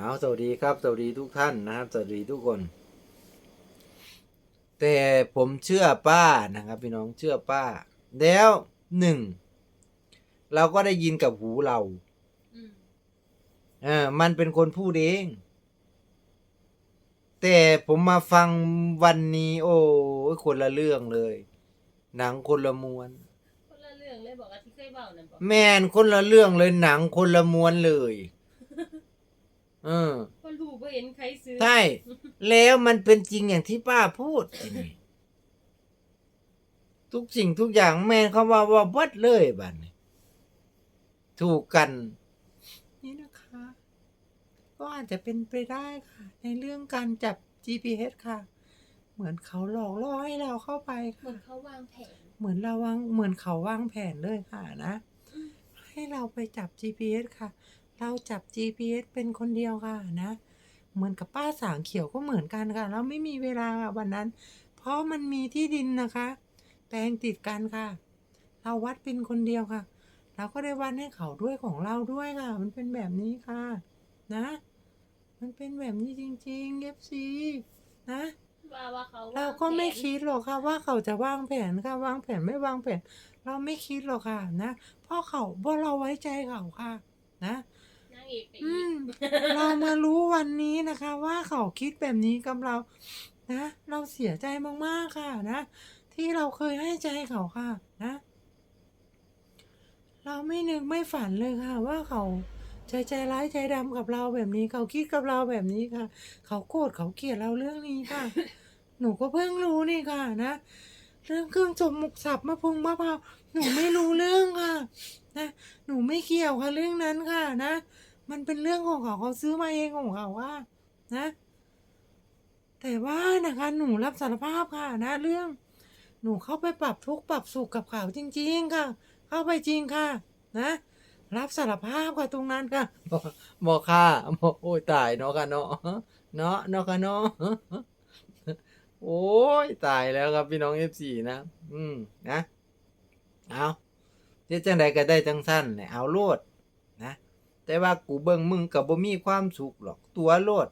เอาสวัสดีครับ สวัสดีทุกท่านนะครับ สวัสดีทุกคน แต่ผมเชื่อป้านะครับ พี่น้องเชื่อป้า แล้วหนึ่งเราก็ได้ยินกับหูเราอืมเออมันเป็นคนพูดเอง แต่ผมมาฟังวันนี้ โอ้ยคนละเรื่องเลย หนังคนละม้วนคนละเรื่องเลยบอกว่าที่เคยเบานั่นบอกแมนคนละเรื่องเลยหนังคนละม้วนเลย เออคนรู้บ่เห็นใครซื้อใช่ แล้วมันเป็นจริงอย่างที่ป้าพูดทีนี้ทุกสิ่งทุกอย่างแม่เขาว่าว่าวัดเลยบัดนี้ถูกกัน นี่นะคะ ก็อาจจะเป็นไปได้ค่ะ ในเรื่องการจับ GPS ค่ะ เหมือนเขาหลอกล่อให้เราเข้าไปเหมือค่ะนเขาวางแผน เหมือนเราวางเหมือนเขาวางแผนเลยค่ะนะ ให้เราไปจับ GPS ค่ะ เราจับ GPS เป็นคนเดียวค่ะนะ เหมือนกับป้าสางเขียวก็เหมือนกันค่ะ เราไม่มีเวลาค่ะวันนั้น เพราะมันมีที่ดินนะคะ แปลงติดกันค่ะ เราวัดเป็นคนเดียวค่ะ เราก็ได้วัดให้เขาด้วยของเราด้วยค่ะ มันเป็นแบบนี้ค่ะ นะ มันเป็นแบบนี้จริงๆ FC นะว่าว่าเขาเราก็ไม่วางแผนคิดหรอกค่ะ ว่าเขาจะวางแผนค่ะวางแผนไม่วางแผน เราไม่คิดหรอกค่ะนะเพราะเขาเพราะเราไว้ใจเขาค่ะ นะนาง เอกไปอือีกมเรามารู้วันนี้นะคะ ว่าเขาคิดแบบนี้กับเรา นะ เราเสียใจมากๆค่ะนะ ที่เราเคยให้ใจเขาค่ะนะ เราไม่นึกไม่ฝันเลยค่ะ ว่าเขาใจใจร้ายใจดำกับเราแบบนี้ เขาคิดกับเราแบบนี้ค่ะ เขาโกรธเขาเกลียดเราเรื่องนี้ค่ะ หนูก็เพิ่งรู้นี่ค่ะนะเรื่องเครื่องจมหมกสับมะพงมะพร้าวหนูไม่รู้เรื่องค่ะ นะ หนูไม่เกี่ยวค่ะเรื่องนั้นค่ะนะ มันเป็นเรื่องของเขาเขาซื้อมาเองของเขาว่า นะ แต่ว่านะคะหนูรับสารภาพค่ะ นะเรื่อง หนูเข้าไปปรับทุกข์ปรับสุขกับเขาจริง ๆ ค่ะ เข้าไปจริงค่ะ นะรับสารภาพค่ะตรงนั้นค่ะบอกบอกค่ะบอกโอ้ยตายเนาะค่ะเนาะเนาะเนาะค่ะเนาะโอ้ยตายแล้วครับพี่น้องเอฟซีนะ อืมนะเอาเจ๊จังใดก็ได้จังสั้นแหละเอาโลด แต่ว่ากูเบิ่งมึงกับบ่มีความสุขหรอก ตัวโลด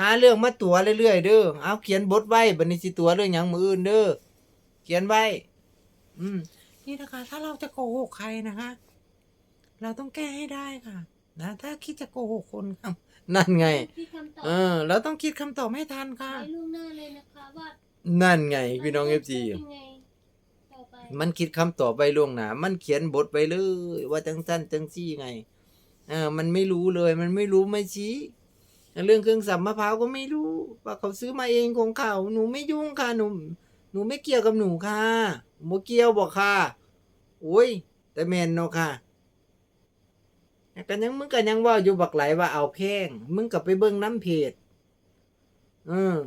หาเรื่องมาตัวเรื่อยๆเด้อ เอาเขียนบทไว้บัดนี้สิตัวเรื่องหยังมืออื่นเด้อ เขียนไว้ อืม นี่นะคะ ถ้าเราจะโกหกใครนะคะ เราต้องแก้ให้ได้ค่ะ นะ ถ้าคิดจะโกหกคนครับนั่นไง ที่คำตอบเออ เราต้องคิดคำตอบให้ทันค่ะ ไว้ล่วงหน้าเลยนะคะว่านั่นไง พี่น้องเอฟซีมันจะเป็นยังไงต่อไป มันคิดคำตอบไว้ล่วงหน้ามันเขียนบทไปเลย ว่าจังสั้นจังซี่ไง เออมันไม่รู้เลย มันไม่รู้ไม่ชี้ เรื่องเครื่องสับมะพร้าวก็ไม่รู้ ว่าเขาซื้อมาเองของเขา หนูไม่ยุ่งค่ะหนูหนูไม่เกี่ยวกับหนูค่ะโมเกี่ยวบอกค่ะโอ้ย แต่แมนเนาะค่ะแต่กันยังมึงกันยังเว่าอยู่บักไหลว่าเอาแพงมึงกับไปเบิ่งน้ำเพจเออ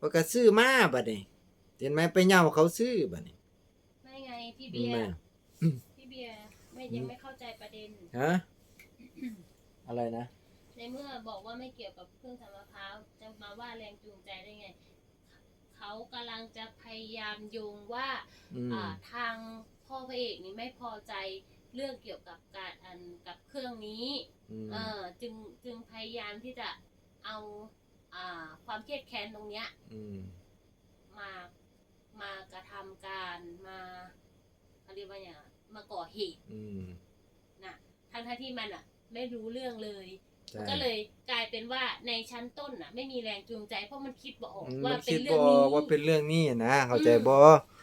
ว่าก็ซื้อมาบัดนี้เห็นไหมไปเหย่าเขาซื้อบัดนี้ไม่ไงพี่เบียแม่ร์พี่เบียร์ไม่ยังไม่เข้าใจประเด็นฮะ อะไรนะ ในเมื่อบอกว่าไม่เกี่ยวกับเครื่องทำมะพร้าวจะมาว่าแรงจูงใจได้ไง เขากำลังจะพยายามโยงว่าอืม อ่าทางพ่อพระเอกนี่ไม่พอใจเรื่องเกี่ยวกับการอันกับเครื่องนี้ อืมเออจึงจึงพยายามที่จะเอาอ่าความเครียดแค้นตรงเนี้ยอืมมามากระทำการมาเขาเรียกว่าอย่างไรมาก่อเหตุอืม นะทั้งทที่มันอะ ไม่รู้เรื่องเลย ใช่ ก็เลยกลายเป็นว่าในชั้นต้นอะ ไม่มีแรงจูงใจเพราะมันคิดบ่ออกอืมว่ามันเป็คินดเรื่บองอนี้ว่าเป็นเรื่องนี้นะ เข้าใจบอ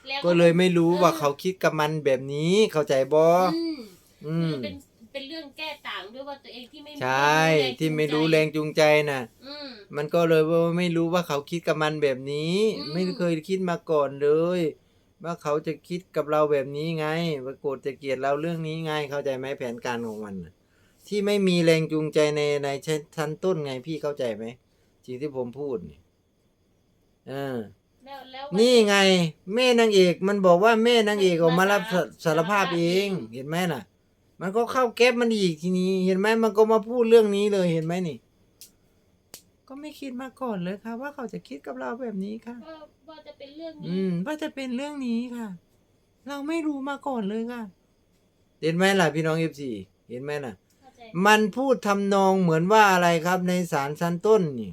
แล้วก็เลยไม่รู้ว่าออเขาคิดกับมันแบบนี้ เข้าใจบออืมอืคืมอเป็นเป็นเรื่องแก้ต่างด้วยว่าตัวเองที่ไม่ใช่ที่ไม่รู้แรงจูงใจน่ะ อืม มันก็เลยว่าไม่รู้ว่าเขาคิดกับมันแบบนี้ อืม ไม่เคยคิดมาก่อนเลย ว่าเขาจะคิดกับเราแบบนี้ไงว่าโกรธจะเกลียดเราเรื่องนี้ไง เข้าใจไหมแผนการของมันน่ะ ที่ไม่มีแรงจูงใจในในชั้นต้นไงพี่เข้าใจไหมสิ่งที่ผมพูดนี่เออแล้วแล้วนี่ไง แม่นางเอกมันบอกว่าแม่นางเอกออกมารับมาสารภาพเองสารภาพเองเห็นไหมน่ะ มันก็เข้าแก๊ปมันอีกทีนี้ เห็นไหมมันก็มาพูดเรื่องนี้เลยเห็นไหมนี่ ก็ไม่คิดมาก่อนเลยค่ะ ว่าเขาจะคิดกับเราแบบนี้ค่ะว่าว่าจะเป็นเรื่องอืนี้มว่าจะเป็นเรื่องนี้ค่ะ เราไม่รู้มาก่อนเลยค่ะ เห็นไหมล่ะพี่น้องเอฟซีเห็นไหมน่ะเข้าใจ มันพูดทำนองเหมือนว่าอะไรครับในศาลชั้นต้นนี่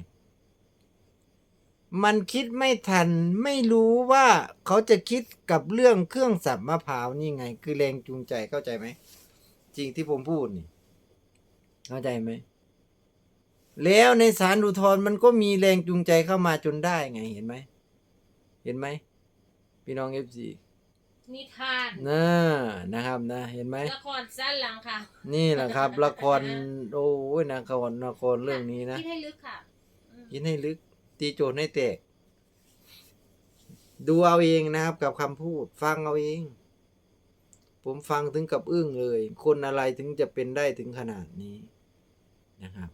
มันคิดไม่ทันไม่รู้ว่าเขาจะคิดกับเรื่องเครื่องสับมะพร้าวนี่ไง คือแรงจูงใจเข้าใจไหมจริงที่ผมพูดนี่ เข้าใจไหมแล้วในศาลอุทธรมันก็มีแรงจูงใจเข้ามาจนได้ไงเห็นไหม เห็นไหม พี่น้องเอฟซี นิทานนะนะครับนะเห็นไหมละครสั้นหลังค่ะ นี่แหละครับ ละครโอ้ยละครละครเรื่องนี้นะคิดให้ลึกค่ะอืมคิดให้ลึก ตีโจทย์ให้แตก ดูเอาเองนะครับ กับคำพูด ฟังเอาเอง ผมฟังถึงกับอึ้งเลย คนอะไรถึงจะเป็นได้ถึงขนาดนี้นะครับ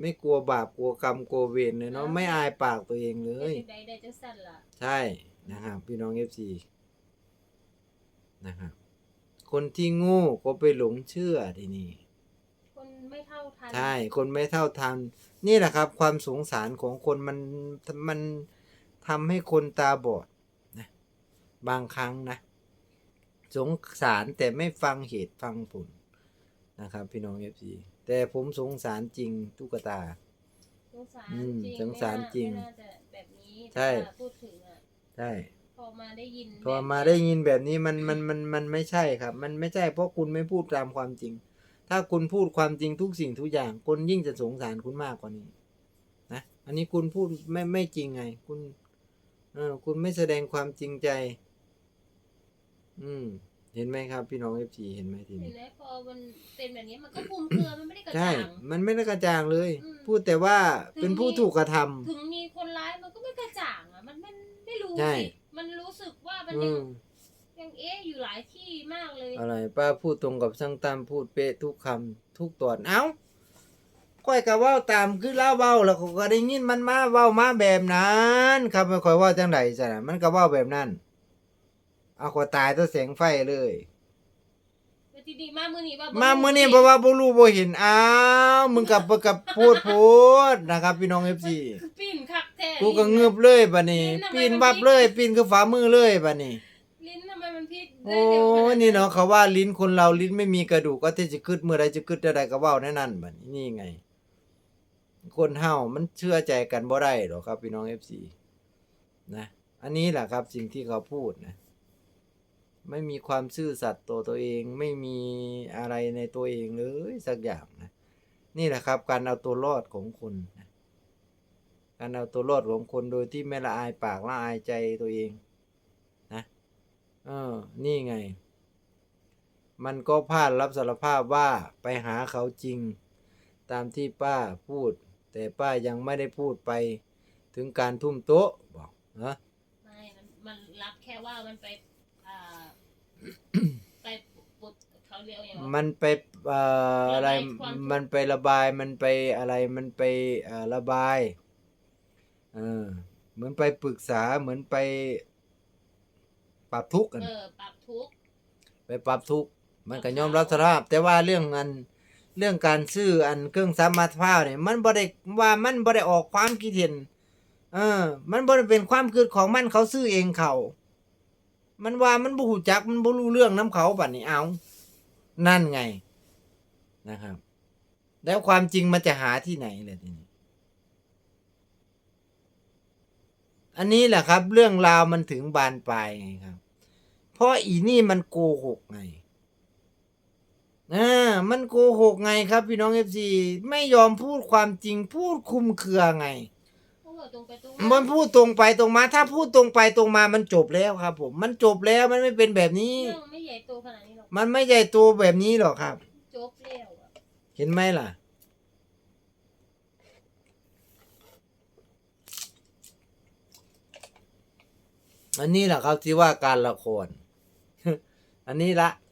ไม่กลัวบาปกลัวกรรมกลัวเวรเลยเนาะไม่อายปากตัวเองเลยได้ได้จังสั้นล่ะใช่นะครับ พี่น้องเอฟซี นะครับคนที่โงูก็ไปหลงเชื่อทีนี้คนไม่เท่าทันใช่ คนไม่เท่าทัน นี่แหละครับ ความสงสารของคนมันมันทำให้คนตาบอดนะบางครั้งนะ สงสารแต่ไม่ฟังเหตุฟังผลนะครับพี่น้องเอฟซีแต่ผมสงสารจริงตุ๊กตา สงสารอืมจริงสงสารจริง ไม่น่าจะแบบนี้ใช่แต่ว่าพูดถึงอะ ใช่พ อมาได้ยินพอแบบมาเนี้ยได้ยินแบบนี้มันมันมันมันไม่ใช่ครับ มันไม่ใช่เพราะคุณไม่พูดตามความจริง ถ้าคุณพูดความจริงทุกสิ่งทุกอย่าง คนยิ่งจะสงสารคุณมากกว่านี้นะอันนี้คุณพูดไม่ไม่จริงไง คุณเออคุณไม่แสดงความจริงใจ อืม เห็นไหมครับ พี่น้องเอฟซีเห็นไหมทีเห็นนี้ไหมพอมันเป็นแบบนี้มันก็คลุมเครือมันไม่ได้กระใช่จ่างมันไม่ได้กระจ่างเลยอืมพูดแต่ว่าถึงเป็นผู้มีถูกกระทำถึงมีคนร้ายมันก็ไม่กระจ่างอะมันมันไม่รู้ใช่สิ มันรู้สึกว่ามันอืยังมยังเอ๊ะอยู่หลายที่มากเลย อะไรป้าพูดตรงกับช่างตั้มพูดเป๊ะทุกคำทุกตอนเอ้าค่อยก็เว้าตามคือเล่าเว้าแล้วก็ก็ได้ยินมันมาเว้ามาแบบนั้นครับไม่ค่อยเว่าจังไดจ้ะมันก็เว้าแบบนั้นเอาก็ตายตัวแสงไฟเลยแล้ว ทีนี้มามือนี้ว่ามาบ่รู้มื้อนี้บ่ว่าบ่รู้บ่เห็นอ้าวมึงกับกับพูดพูดนะครับพี่น้อง FC คือปิ้นคักแท้กูก็เงือบเลยบัดนี้ลิ้นทำไมปีนมันบับพลิกเลยปีนคือฝ่ามือเลยบัดนี้ลิ้นทำไมมันพลิกได้โอ้เร็วขนาดนี่เนาะเขาว่าลิ้นคนเราลิ้นไม่มีกระดูกก็ที่จะกึดเมื่อใดจะกึดได้ใดก็เว้าแน่นั่นบัดนี้นี่ไง คนเฮามันเชื่อใจกันบ่ได้หรอกครับพี่น้อง FC นะอันนี้แหละครับสิ่งที่เขาพูดนะ ไม่มีความซื่อสัตย์ตัวตัวเองไม่มีอะไรในตัวเองเลยสักอย่างนะนี่แหละครับ การเอาตัวรอดของคนนะการเอาตัวรอดของคนโดยที่ไม่ละอายปากละอายใจตัวเองนะเออ นี่ไง มันก็พลาดรับสารภาพว่าไปหาเขาจริง ตามที่ป้าพูด แต่ป้ายังไม่ได้พูดไป ถึงการทุ่มโต๊ะบอกนะไม่มันมันรับแค่ว่ามันไป ไปปุดเขาเรียกว่าอย่างไรมันไปเอ่ออะไร ระบายความทุกข์ มันไประบาย มันไปอะไร มันไปเอ่อระบายเออเหมือนไปปรึกษา เหมือนไปปรับทุกข์กันเออปรับทุกข์ ไปปรับทุกข์ มันก็ยอมรับสารภาพ แต่ว่าเรื่องอัน เรื่องการซื้ออันเครื่องซักมาพร้าวเนี่ย มันบ่ได้ว่ามันบ่ได้ออกความคิดเห็น เออ มันบ่ได้เป็นความคิดของมันเขาซื้อเองเขา มันว่ามันบ่ฮู้จักมันบ่รู้เรื่องน้ำเขาบัดนี้เอา นั่นไงนะครับ แล้วความจริงมันจะหาที่ไหนเลยทีนี้อันนี้แหละครับ เรื่องราวมันถึงบานปลายไงครับ เพราะอีนี่มันโกหกไงอ่ามันโกหกไงครับ พี่น้องเอฟซีไม่ยอมพูดความจริงพูดคุมเครือไง เพราะว่าตรงไปตรงมันพูดตรงไปตรงมา ถ้าพูดตรงไปตรงมามันจบแล้วครับ ผม มันจบแล้วมันไม่เป็นแบบนี้ เรื่องไม่ใหญ่โตขนาดนี้หรอกมันไม่ใหญ่โตแบบนี้หรอกครับ จบแล้วอะเห็นไหมล่ะ อันนี้แหละครับที่ว่าการละคร อันนี้ละ